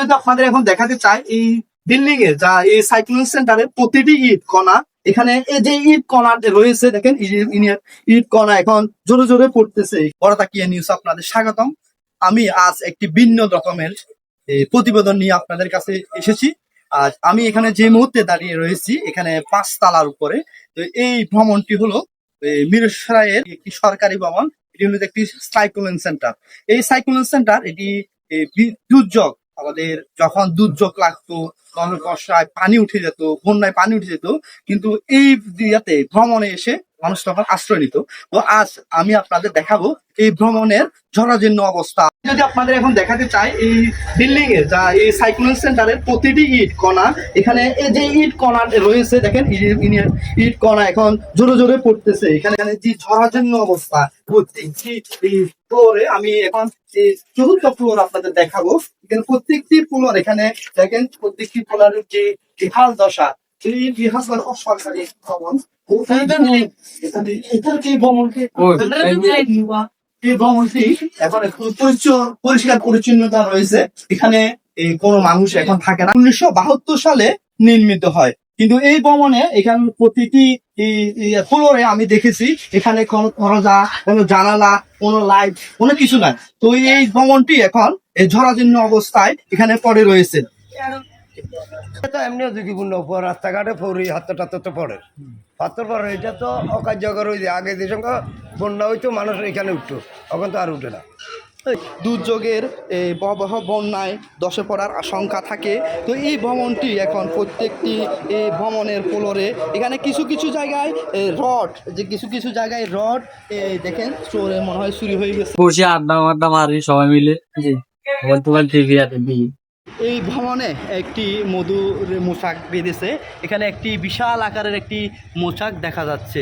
যদি আপনাদের এখন দেখাতে চাই এই বিল্ডিং এ যা এই সাইক্লোন সেন্টারের প্রতিটি ইট কণা এখানে এই যে ইট কণা রয়েছে দেখেন ইট কণা এখন জোরে জোরে পড়তেছে। বড় তাকিয়ে নিউজ আপনাদের স্বাগতম। আমি আজ একটি ভিন্ন রকমের প্রতিবেদন নিয়ে আপনাদের কাছে এসেছি। আর আমি এখানে যে মুহূর্তে দাঁড়িয়ে রয়েছি এখানে পাঁচ তালার উপরে। তো এই ভ্রমণটি হলো এই, মিরসরাইয়ের একটি সরকারি ভবন। এটি হলো একটি সাইক্লোন সেন্টার এই সাইক্লোন সেন্টার এটি দুর্যোগ আমাদের যখন দুর্যোগ লাগতো, তখন বর্ষায় পানি উঠে যেত, বন্যায় পানি উঠে যেত, কিন্তু এই ইয়াতে ভ্রমণে এসে মানুষ তখন আশ্রয় নিত। তো আজ আমি আপনাদের দেখাবো এই ভ্রমণের জরাজীর্ণ অবস্থা। যদি আপনাদের এখন দেখাতে চাই, এই বিল্ডিং এর যা এই সাইক্লোন সেন্টারের প্রতিটি ইট কণা, এখানে এই যে ইট কণা রয়েছে, দেখেন, ইট কণা এখন জোরে জোরে পড়তেছে। এখানে যে জরাজীর্ণ অবস্থা প্রত্যেকটি ফ্লোরে আমি এখন চতুর্থ ফ্লোর আপনাদের দেখাবো। এখানে প্রত্যেকটি ফ্লোর, এখানে দেখেন, প্রত্যেকটি ফ্লোরের যে ইহাল দশা, এই দশা সরকারি ভবন এই ভবনটি এখন একটু পরিচ্ছ- পরিষ্কার পরিচ্ছন্নতা রয়েছে। এখানে কোনো মানুষ এখন থাকে না। উনিশশো বাহাত্তর সালে নির্মিত হয়। কিন্তু এই ভবনে এখানে প্রতিটি ফ্লোরে আমি দেখেছি এখানে কোনো দরজা কোনো জানালা কোনো লাইট কোনো কিছু নাই। তো এই ভবনটি এখন ঝরাজীর্ণ অবস্থায় এখানে পড়ে রয়েছে। এটা এমনিও ঝুঁকিপূর্ণ উপর রাস্তাঘাটে পড়ি হাত টাত্তর তো পড়ে। পাথর পড়ে এটা তো অকার্যকর হয়েছে আগে যে সঙ্গে বন্যা হইতো মানুষ এখানে উঠতো এখন তো আর উঠে না। দুর্যোগের এই ভয়াবহ বন্যায় দশে পড়ার আশঙ্কা থাকে। তো এই ভ্রমণটি এখন প্রত্যেকটি এই ভ্রমণের ফ্লোরে এখানে কিছু কিছু জায়গায় রড যে কিছু কিছু জায়গায় রড দেখেন চোরে মনে হয় চুরি হয়ে গেছে। বসে আড্ডা মাড্ডা মারি সবাই মিলে। জি বলতে বলতে টিভি আর এই ভবনে একটি মধুর মোশাক বেঁধেছে। এখানে একটি বিশাল আকারের একটি মোশাক দেখা যাচ্ছে।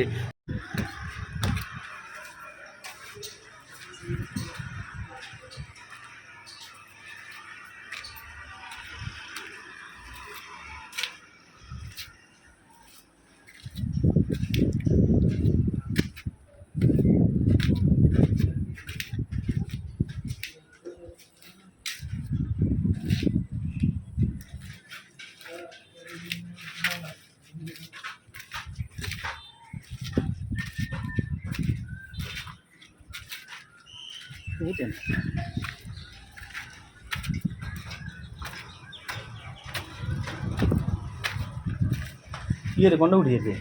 ইয়ে রে গন্ডা উঠিয়েছে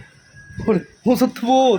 মোসাত্তর